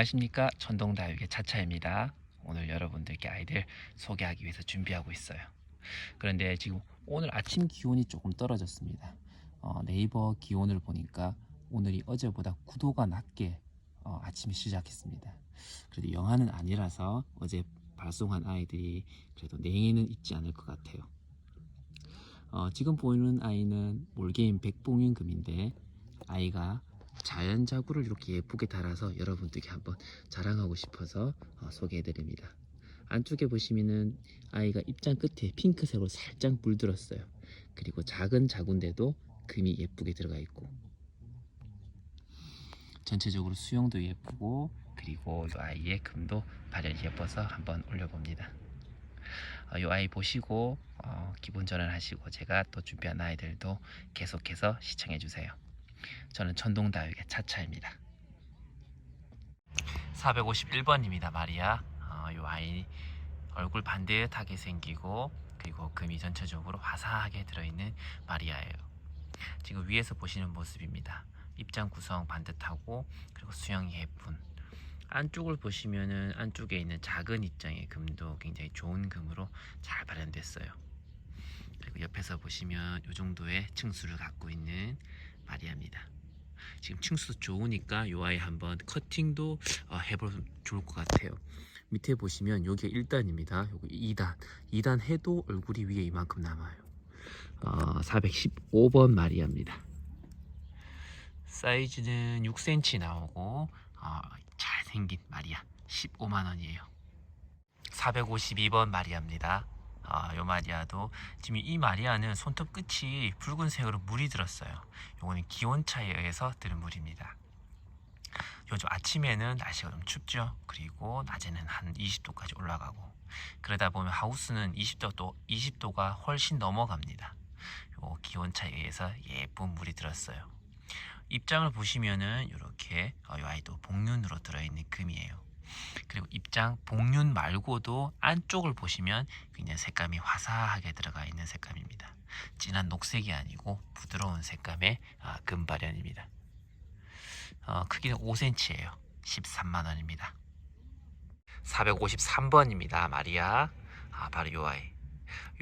안녕하십니까 천동다육의 차차입니다. 오늘 여러분들께 아이들 소개하기 위해서 준비하고 있어요. 그런데 지금 오늘 아침 기온이 조금 떨어졌습니다. 어, 네이버 기온을 보니까 오늘이 어제보다 9도가 낮게 어, 아침에 시작했습니다. 그래도 영하는 아니라서 어제 발송한 아이들이 그래도 냉해는 있지 않을 것 같아요. 어, 지금 보이는 아이는 몰게임 백봉윤금인데 아이가 자연 자구를 이렇게 예쁘게 달아서 여러분들께 한번 자랑하고 싶어서 어, 소개해드립니다. 안쪽에 보시면은 아이가 입장 끝에 핑크색으로 살짝 물들었어요. 그리고 작은 자구인데도 금이 예쁘게 들어가 있고 전체적으로 수영도 예쁘고 그리고 이 아이의 금도 발열이 예뻐서 한번 올려봅니다. 어, 이 아이 보시고 어, 기분 전환하시고 제가 또 준비한 아이들도 계속해서 시청해 주세요. 저는 천동다육의 차차입니다. 451번입니다. 마리아. 어, 이 아이 얼굴 반듯하게 생기고 그리고 금이 전체적으로 화사하게 들어있는 마리아예요. 지금 위에서 보시는 모습입니다. 입장 구성 반듯하고 그리고 수영이 예쁜 안쪽을 보시면은 안쪽에 있는 작은 입장의 금도 굉장히 좋은 금으로 잘 발현됐어요. 그리고 옆에서 보시면 이 정도의 층수를 갖고 있는 마리아입니다. 지금 층수 좋으니까 이 아이 한번 커팅도 어, 해보면 좋을 것 같아요. 밑에 보시면 여기 1단입니다. 여기 2단. 2단 해도 얼굴이 위에 이만큼 남아요. 어, 415번 마리아입니다. 사이즈는 6cm 나오고 어, 잘생긴 마리아 15만 원이에요. 452번 마리아입니다. 아, 요 마리아도 지금 이 마리아는 손톱 끝이 붉은색으로 물이 들었어요. 요거는 기온 차에 의해서 들은 물입니다. 요즘 아침에는 날씨가 좀 춥죠. 그리고 낮에는 한 20도까지 올라가고 그러다 보면 하우스는 20도 또 20도가 훨씬 넘어갑니다. 요 기온 차에 의해서 예쁜 물이 들었어요. 입장을 보시면은 이렇게 어, 이 아이도 복륜으로 들어있는 금이에요. 그리고 입장 복륜 말고도 안쪽을 보시면 굉장히 색감이 화사하게 들어가 있는 색감입니다. 진한 녹색이 아니고 부드러운 색감의 아, 금발현입니다. 어, 크기는 5cm예요. 13만 원입니다. 453번입니다. 마리아. 아, 바로 요 아이.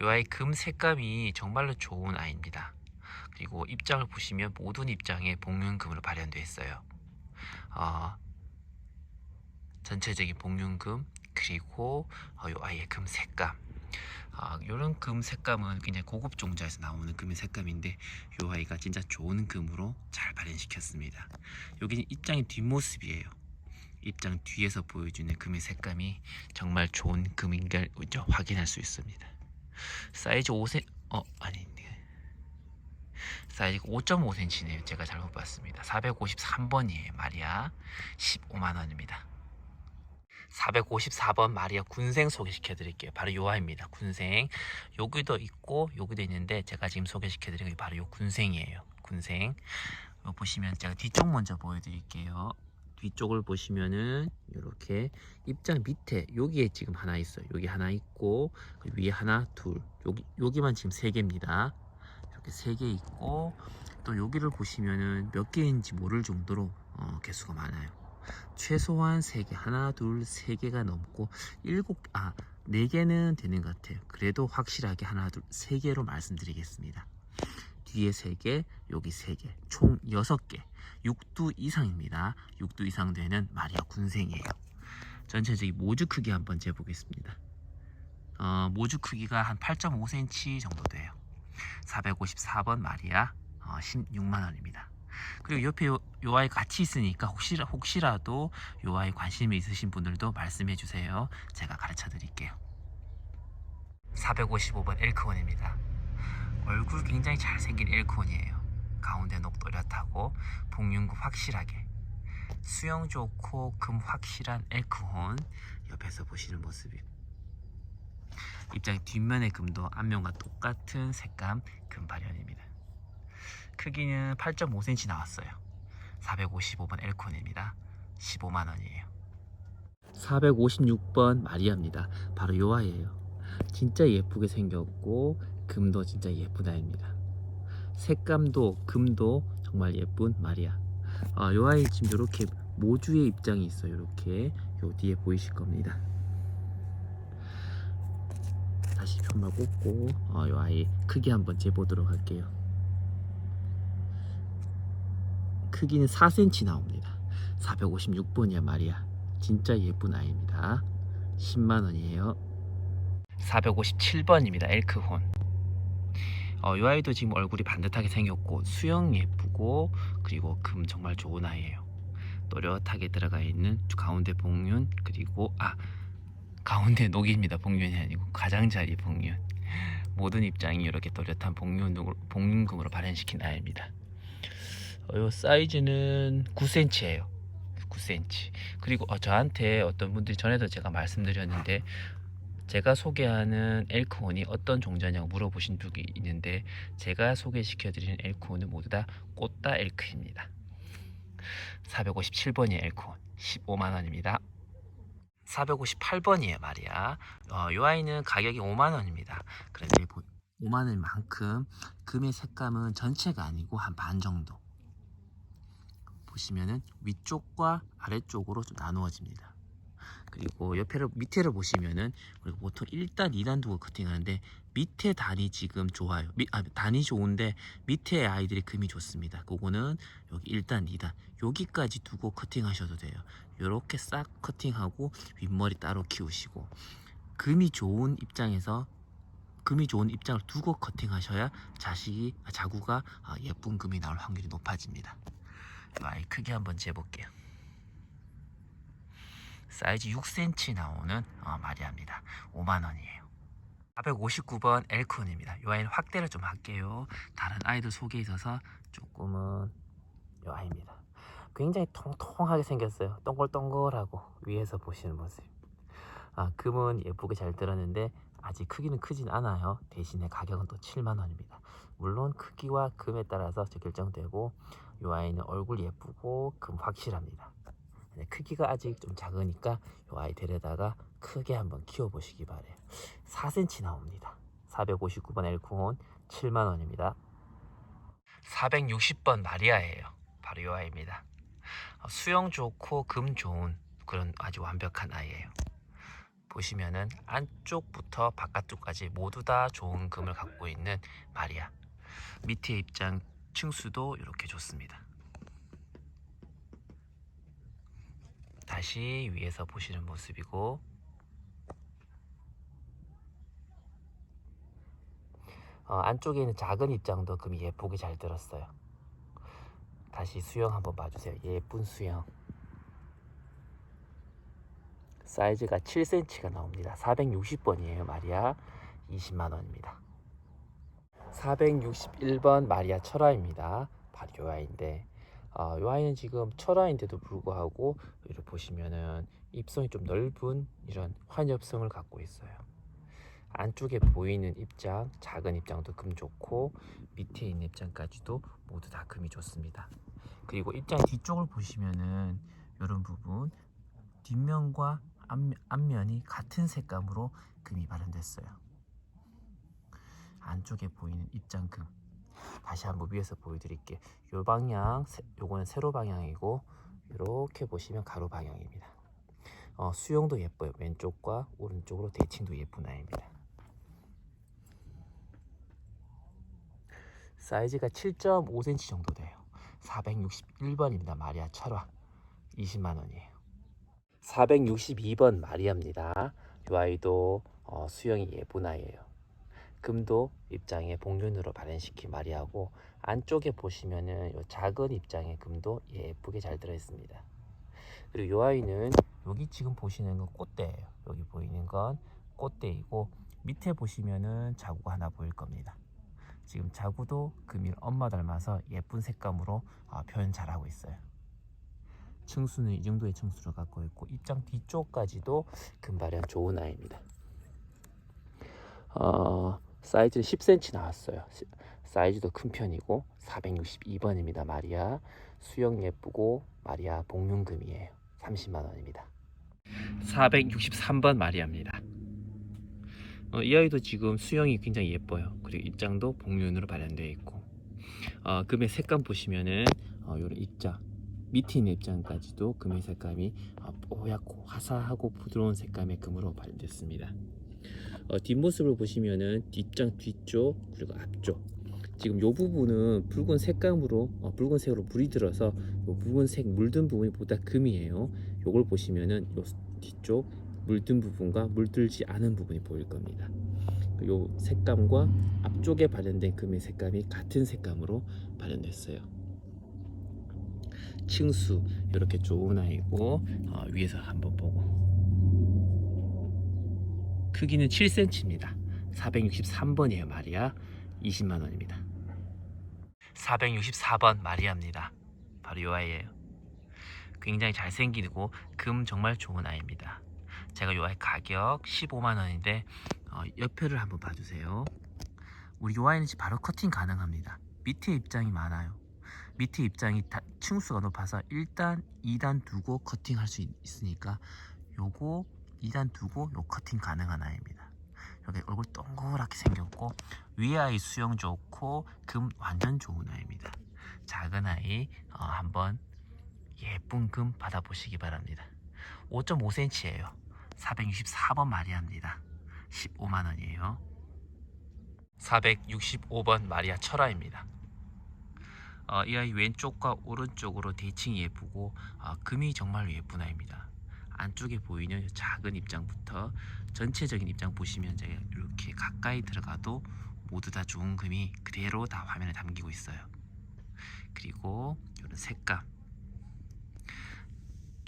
요 아이 금 색감이 정말로 좋은 아이입니다. 그리고 입장을 보시면 모든 입장에 복륜금으로 발현되어 있어요. 어, 전체적인 복륜금 그리고 어, 요 아이의 금 색감. 아, 요런 금 색감은 굉장히 고급 종자에서 나오는 금의 색감인데 요 아이가 진짜 좋은 금으로 잘 발현시켰습니다. 여기는 입장의 뒷모습이에요. 입장 뒤에서 보여주는 금의 색감이 정말 좋은 금인 걸 확인할 수 있습니다. 사이즈 5cm 어 아닌데 사이즈가 5.5cm네요. 제가 잘못 봤습니다. 453번이에요. 마리아 15만원입니다 454번 마리아 군생 소개시켜 드릴게요. 바로 요 아이입니다. 군생. 여기도 있고 여기도 있는데 제가 지금 소개시켜 드리는 게 바로 요 군생이에요. 군생. 요 보시면 제가 뒤쪽 먼저 보여 드릴게요. 뒤쪽을 보시면은 이렇게 입장 밑에 여기에 지금 하나 있어요. 여기 하나 있고 그 위에 하나, 둘. 여기 여기만 지금 세 개입니다. 이렇게 세 개 있고 또 여기를 보시면은 몇 개인지 모를 정도로 어, 개수가 많아요. 최소한 3개 하나 둘 세 개가 넘고 일곱 아네 개는 되는 것 같아요. 그래도 확실하게 하나 둘 세 개로 말씀드리겠습니다. 뒤에 3개 여기 3개 총 6개 6두 이상입니다. 6두 이상 되는 마리아 군생이에요. 전체적인 모주 크기 한번 재보겠습니다. 어, 모주 크기가 한 8.5cm 정도 돼요. 454번 마리아 어, 16만원입니다 그리고 옆에 요, 요 아이 같이 있으니까 혹시라, 혹시라도 요 아이 관심이 있으신 분들도 말씀해 주세요. 제가 가르쳐 드릴게요. 455번 엘크원입니다. 얼굴 굉장히 잘생긴 엘크원이에요. 가운데 녹 또렷하고 복륜구 확실하게 수영 좋고 금 확실한 엘크혼 옆에서 보시는 모습이 입장 뒷면의 금도 앞면과 똑같은 색감 금 발현입니다. 크기는 8.5cm 나왔어요. 455번 엘콘입니다. 15만원이에요. 456번 마리아입니다. 바로 요 아이예요. 진짜 예쁘게 생겼고 금도 진짜 예쁜 아이입니다. 색감도 금도 정말 예쁜 마리아. 아, 요 아이 지금 이렇게 모주의 입장이 있어요. 이렇게 요 뒤에 보이실 겁니다. 다시 정말 꽂고 어, 요 아이 크기 한번 재보도록 할게요. 크기는 4cm 나옵니다. 456번이야 말이야. 진짜 예쁜 아이입니다. 10만 원이에요. 457번입니다. 엘크혼. 어, 이 아이도 지금 얼굴이 반듯하게 생겼고 수영 예쁘고 그리고 금 정말 좋은 아이예요. 또렷하게 들어가 있는 가운데 복륜 그리고 아 가운데 녹입니다. 복륜이 아니고 가장자리 복륜. 모든 입장이 이렇게 또렷한 복륜 복륜금으로 발현시킨 아이입니다. 어, 요 사이즈는 9cm예요. 9cm. 그리고 어, 저한테 어떤 분들이 전에도 제가 말씀드렸는데 제가 소개하는 엘크혼이 어떤 종자냐고 물어보신 적이 있는데 제가 소개시켜드리는 엘크혼은 모두 다 꽃다 엘크입니다. 457번이 엘크혼 15만 원입니다. 458번이에요 말이야. 어, 이 아이는 가격이 5만 원입니다. 그런데 5만 원만큼 금의 색감은 전체가 아니고 한 반 정도. 보시면은 위쪽과 아래쪽으로 좀 나누어집니다. 그리고 옆에를 밑에를 보시면은 그리고 보통 1단, 2단 두고 커팅하는데 밑에 단이 지금 좋아요. 미, 아, 단이 좋은데 밑에 아이들이 금이 좋습니다. 그거는 여기 1단, 2단 여기까지 두고 커팅하셔도 돼요. 이렇게 싹 커팅하고 윗머리 따로 키우시고 금이 좋은 입장에서 금이 좋은 입장을 두고 커팅하셔야 자식이 아, 자구가 아, 예쁜 금이 나올 확률이 높아집니다. 이 아이 크기 한번 재볼게요. 사이즈 6cm 나오는 어, 마리아입니다. 5만 원이에요. 459번 엘콘입니다. 이 아이는 확대를 좀 할게요. 다른 아이들 속에 있어서 조금은 이 아이입니다. 굉장히 통통하게 생겼어요. 동글동글하고 위에서 보시는 모습. 아, 금은 예쁘게 잘 들었는데 아직 크기는 크진 않아요. 대신에 가격은 또 7만 원입니다. 물론 크기와 금에 따라서 결정되고 이 아이는 얼굴 예쁘고 금 확실합니다. 네, 크기가 아직 좀 작으니까 이 아이 데려다가 크게 한번 키워보시기 바래요. 4cm 나옵니다. 459번 엘쿠온 7만원입니다. 460번 마리아예요. 바로 이 아이입니다. 어, 수영 좋고 금 좋은 그런 아주 완벽한 아이예요. 보시면은 안쪽부터 바깥쪽까지 모두 다 좋은 금을 갖고 있는 마리아. 밑에 입장 층수도 이렇게 좋습니다. 다시 위에서 보시는 모습이고 어, 안쪽에 있는 작은 입장도 금이 예쁘게 잘 들었어요. 다시 수영 한번 봐주세요. 예쁜 수영. 사이즈가 7cm가 나옵니다. 460번이에요, 마리아. 20만 원입니다. 461번 마리아 철화입니다. 바로 요 아이인데 어, 요 아이는 지금 철화인데도 불구하고 이렇게 보시면은 입성이 좀 넓은 이런 환엽성을 갖고 있어요. 안쪽에 보이는 입장, 작은 입장도 금 좋고 밑에 있는 입장까지도 모두 다 금이 좋습니다. 그리고 입장 뒤쪽을 보시면은 이런 부분 뒷면과 앞면, 앞면이 같은 색감으로 금이 발현됐어요. 안쪽에 보이는 입장금 다시 한번 위에서 보여드릴게요. 요 방향, 세- 요거는 세로 방향이고 이렇게 보시면 가로 방향입니다. 어, 수영도 예뻐요. 왼쪽과 오른쪽으로 대칭도 예쁜 아이입니다. 사이즈가 7.5cm 정도 돼요. 461번입니다. 마리아 철화 20만 원이에요. 462번 마리아입니다. 이 아이도 어, 수영이 예쁜 아이예요. 금도 입장에 복륜으로 발현시킨 마리아고 안쪽에 보시면은 요 작은 입장에 금도 예쁘게 잘 들어 있습니다. 그리고 요 아이는 여기 지금 보시는 건 꽃대예요. 여기 보이는 건 꽃대이고 밑에 보시면은 자구가 하나 보일 겁니다. 지금 자구도 금이 엄마 닮아서 예쁜 색감으로 어, 표현 잘하고 있어요. 층수는 이 정도의 층수를 갖고 있고 입장 뒤쪽까지도 금발현 좋은 아이입니다. 어, 사이즈는 10cm 나왔어요. 시- 사이즈도 큰 편이고 462번입니다. 마리아 수영 예쁘고 마리아 복륜금이에요. 30만 원입니다. 463번 마리아입니다. 어, 이 아이도 지금 수영이 굉장히 예뻐요. 그리고 입장도 복륜으로 발현되어 있고 어, 금의 색감 보시면은 어, 요런 입장 밑에 있는 입장까지도 금의 색감이 어, 뽀얗고 화사하고 부드러운 색감의 금으로 발현됐습니다. 어, 뒷모습을 보시면은 뒷장 뒤쪽 그리고 앞쪽 지금 이 부분은 붉은 색감으로 어, 붉은색으로 물이 들어서 요 붉은색 물든 부분이 보다 금이에요. 요걸 보시면은 요 뒤쪽 물든 부분과 물들지 않은 부분이 보일 겁니다. 요 색감과 앞쪽에 발현된 금의 색감이 같은 색감으로 발현됐어요. 층수 이렇게 좋은 아이고 어, 위에서 한번 보고 크기는 7cm입니다. 463번이에요 마리아 20만 원입니다. 464번 마리아입니다. 바로 이 아이예요. 굉장히 잘생기고 금 정말 좋은 아이입니다. 제가 이 아이 가격 15만 원인데 어, 옆에를 한번 봐주세요. 우리 이 아이는 바로 커팅 가능합니다. 밑에 입장이 많아요. 밑에 입장이 다, 층수가 높아서 1단, 2단 두고 커팅할 수 있, 있으니까 요거 2단 두고 요 커팅 가능한 아이입니다. 여기 얼굴 동그랗게 생겼고 위 아이 수영 좋고 금 완전 좋은 아이입니다. 작은 아이 어, 한번 예쁜 금 받아보시기 바랍니다. 5.5cm예요. 464번 마리아입니다. 15만 원이에요. 465번 마리아 철화입니다. 어, 이 아이 왼쪽과 오른쪽으로 대칭이 예쁘고 어, 금이 정말 예쁜 아이입니다. 안쪽에 보이는 이 작은 입장부터 전체적인 입장 보시면 제가 이렇게 가까이 들어가도 모두 다 좋은 금이 그대로 다 화면에 담기고 있어요. 그리고 이런 색감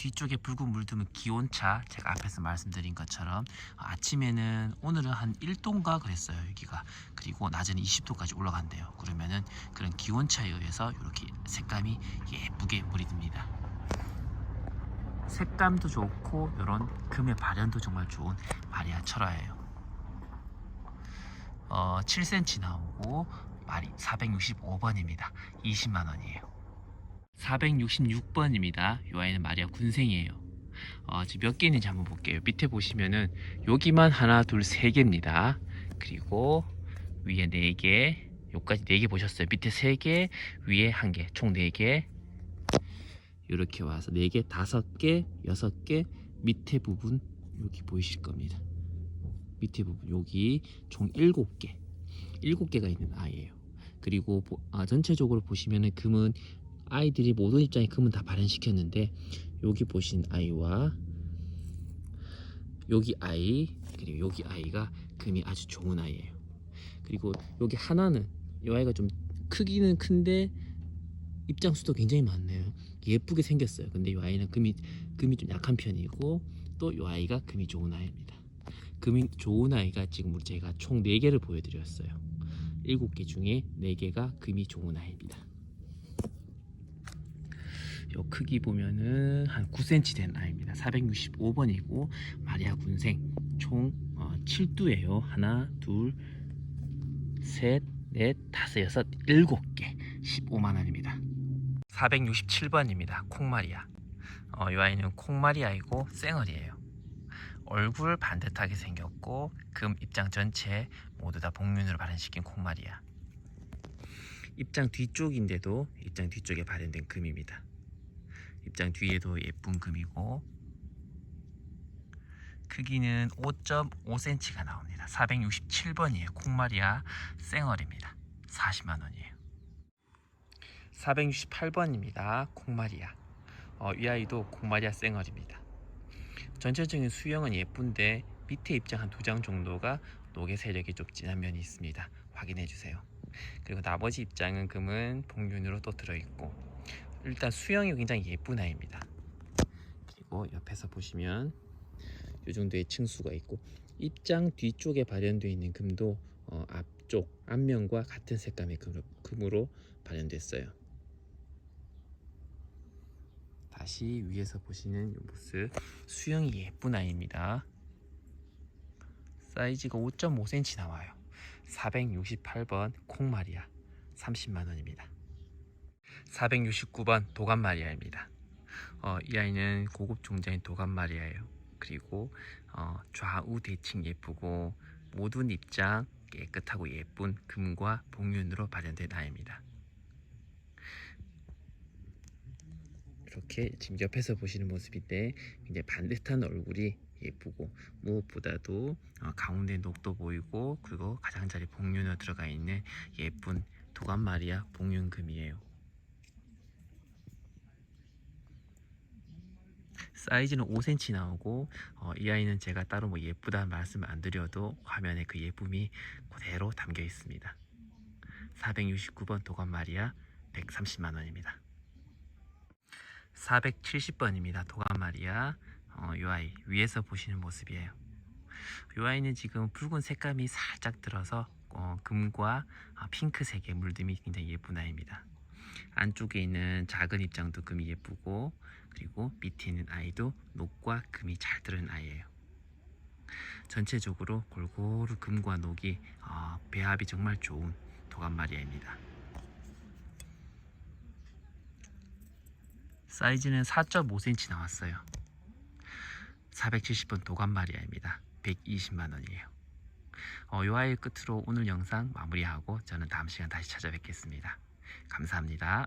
뒤쪽에 붉은 물두면 기온차 제가 앞에서 말씀드린 것처럼 아침에는 오늘은 한 1도인가 그랬어요 여기가. 그리고 낮에는 20도까지 올라간대요. 그러면은 그런 기온차에 의해서 이렇게 색감이 예쁘게 물이 듭니다. 색감도 좋고 이런 금의 발현도 정말 좋은 마리아 철화예요. 어, 7cm 나오고 마리 465번입니다. 20만 원이에요 466번입니다. 이 아이는 마리아 군생이에요. 어, 지금 몇 개 있는지 한번 볼게요. 밑에 보시면은 여기만 하나, 둘, 세 개입니다. 그리고 위에 네 개, 여기까지 네 개 보셨어요. 밑에 세 개, 위에 한 개, 총 네 개. 이렇게 와서 네 개, 다섯 개, 여섯 개, 밑에 부분 여기 보이실 겁니다. 밑에 부분 여기 총 일곱 개, 일곱 개가 있는 아이예요. 그리고 보- 아, 전체적으로 보시면은 금은 아이들이 모든 입장에 금은 다 발현시켰는데 여기 보신 아이와 여기 아이 그리고 여기 아이가 금이 아주 좋은 아이예요. 그리고 여기 하나는 이 아이가 좀 크기는 큰데 입장 수도 굉장히 많네요. 예쁘게 생겼어요. 근데 이 아이는 금이 금이 좀 약한 편이고 또 이 아이가 금이 좋은 아이입니다. 금이 좋은 아이가 지금 제가 총 4개를 보여드렸어요. 7개 중에 4개가 금이 좋은 아이입니다. 요 크기 보면은 한 9cm 되는 아이입니다. 465번이고 마리아 군생 총 어, 7두예요. 하나, 둘, 셋, 넷, 다섯, 여섯, 일곱 개 15만 원입니다. 467번입니다. 콩마리아. 어, 이 아이는 콩마리아이고 쌩얼이에요. 얼굴 반듯하게 생겼고 금 입장 전체 모두 다 복륜으로 발현시킨 콩마리아. 입장 뒤쪽인데도 입장 뒤쪽에 발현된 금입니다. 입장 뒤에도 예쁜 금이고 크기는 5.5cm가 나옵니다. 467번이에요. 콩마리아 쌩얼입니다. 40만 원이에요. 468번입니다. 콩마리아. 어, 이 아이도 콩마리아 쌩얼입니다. 전체적인 수영은 예쁜데 밑에 입장 한 두 장 정도가 녹의 세력이 좀 진한 면이 있습니다. 확인해 주세요. 그리고 나머지 입장은 금은 복륜으로 또 들어있고 일단 수영이 굉장히 예쁜 아이입니다. 그리고 옆에서 보시면 이 정도의 층수가 있고 입장 뒤쪽에 발현되어 있는 금도 어, 앞쪽 앞면과 같은 색감의 금으로, 금으로 발현됐어요. 다시 위에서 보시는 이 모습 수영이 예쁜 아이입니다. 사이즈가 5.5cm 나와요. 468번 콩마리아 30만 원입니다. 469번 도감 마리아입니다. 어, 이 아이는 고급 종자인 도감 마리아예요. 그리고 어, 좌우 대칭 예쁘고 모든 입장 깨끗하고 예쁜 금과 복륜으로 발현된 아이입니다. 이렇게 지금 옆에서 보시는 모습인데 굉장히 반듯한 얼굴이 예쁘고 무엇보다도 어, 가운데 녹도 보이고 그리고 가장자리 복륜으로 들어가 있는 예쁜 도감마리아 복륜금이에요. 사이즈는 5cm 나오고 어, 이 아이는 제가 따로 뭐 예쁘다는 말씀 안 드려도 화면에 그 예쁨이 그대로 담겨 있습니다. 469번 도감마리아 130만 원입니다. 470번입니다. 도감마리아 어, 이 아이 위에서 보시는 모습이에요. 이 아이는 지금 붉은 색감이 살짝 들어서 어, 금과 아, 핑크색의 물듦이 굉장히 예쁜 아이입니다. 안쪽에 있는 작은 입장도 금이 예쁘고 그리고 밑에 있는 아이도 녹과 금이 잘 들은 아이예요. 전체적으로 골고루 금과 녹이 어, 배합이 정말 좋은 도감마리아입니다. 사이즈는 4.5cm 나왔어요. 470번 도감마리아입니다. 120만 원이에요. 어, 요 아이 끝으로 오늘 영상 마무리하고 저는 다음 시간 다시 찾아뵙겠습니다. 감사합니다.